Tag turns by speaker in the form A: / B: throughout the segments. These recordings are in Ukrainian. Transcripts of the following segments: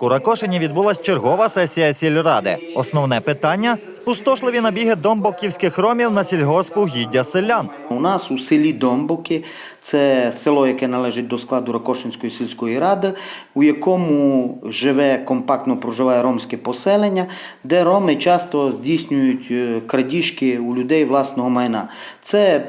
A: У Ракошині відбулась чергова сесія сільради. Основне питання спустошливі набіги домбоківських ромів на сільгоспугіддя селян.
B: У нас у селі Домбуки, це село, яке належить до складу Ракошинської сільської ради, у якому живе компактно проживає ромське поселення, де роми часто здійснюють е, крадіжки у людей власного майна. Це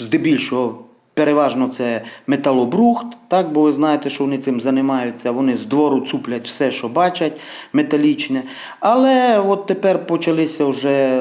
B: здебільшого. Переважно це металобрухт, так, бо ви знаєте, що вони цим займаються. Вони з двору цуплять все, що бачать, металічне. Але от тепер почалися вже е,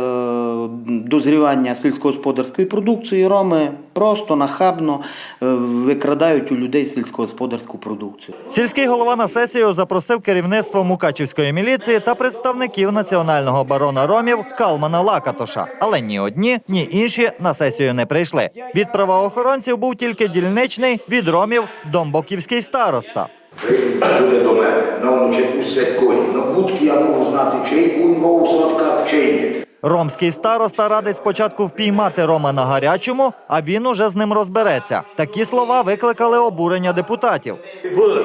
B: дозрівання сільськогосподарської продукції. Роми просто нахабно е, викрадають у людей сільськогосподарську продукцію.
A: Сільський голова на сесію запросив керівництво Мукачівської міліції та представників національного барона ромів Калмана Лакатоша. Але ні одні, ні інші на сесію не прийшли. Від правоохоронців був тільки дільничний від ромів домбоківський староста.
C: буде до мене, научить усе коні. На вудки я можу знати, чий кунь мов у садках, чий ні.
A: Ромський староста радить спочатку впіймати Рома на гарячому, а він уже з ним розбереться. Такі слова викликали обурення депутатів.
D: Виже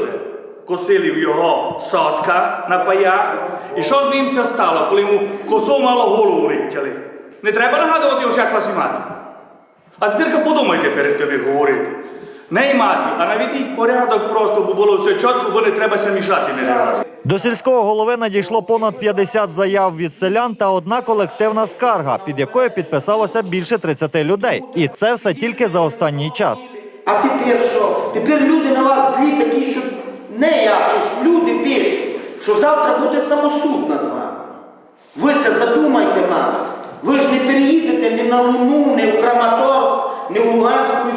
D: косили в його садках на паях. І що з ним все стало, коли йому косу мало голову витягли? Не треба нагадувати вже, як вас мати. А тепер подумайте перед тим, як говорити. Не й мати, а наведіть порядок просто, бо було все чітко, бо не треба ся мішати між раз.
A: До сільського голови надійшло понад 50 заяв від селян та одна колективна скарга, під якою підписалося більше 30 людей. І це все тільки за останній час.
E: А тепер що? Тепер люди на вас злі такі, що не я, ж люди пишуть, що завтра буде самосуд над вами. Ви се задумайте, мама. Ви ж не переїдете ні на Луну, ні в Краматорськ, ні в Луганську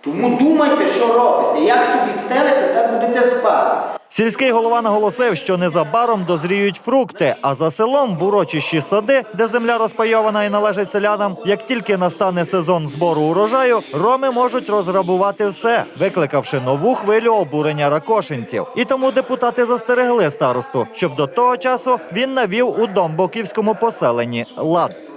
E: Тому думайте, що робите. Як собі стелите, так будете спати.
A: Сільський голова наголосив, що незабаром дозріють фрукти, а за селом в урочищі сади, де земля розпайована і належить селянам, як тільки настане сезон збору урожаю, роми можуть розграбувати все, викликавши нову хвилю обурення ракошинців. І тому депутати застерегли старосту, щоб до того часу він навів у домбоківському поселенні лад.